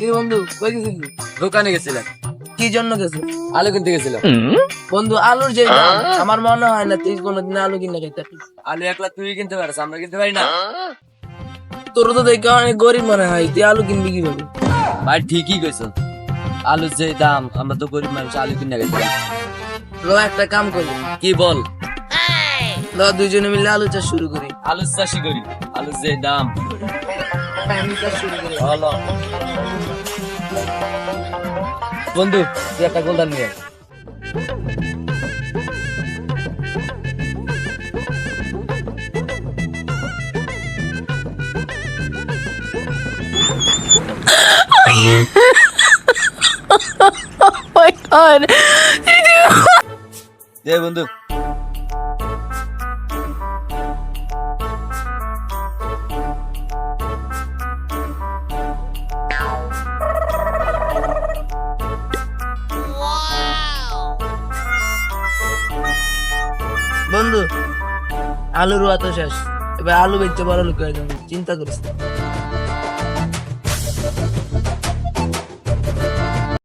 কি বন্ধু? কই গেছিলি? দোকানে গেছিলাম। কি জন্য গেছিস আলু কিনতে গেছিলাম। বন্ধু আলুর যে দাম, আমার মনে হয় না তুই কোনোদিন আলু কিনে খাইতে আলু একলা তুই কিনতে পারিস আমরা কিনতে পারি না। তোর তো দেখে অনেক গরিব মনে হয় তুই আলু কিনবি কীভাবে? ভাই ঠিকই কইছ। আলুর যে দাম আমরা তো গরিব মানুষ আলু কিনে গেছি ল একটা কাম করি। কি বল? ল দুইজনে মিলে আলু চাষ শুরু করি। আলু চাষি করি আলুর যে দাম। আমি চাষ শুরু করি। ভালো বন্ধু তুই একটা গোলদান নিয়ে আয়। my god. দে বন্ধু বন্ধু আলু রোয়া তো শেষ এবার আলু বেচতে বড় লোক হয়ে যাবে চিন্তা করিস।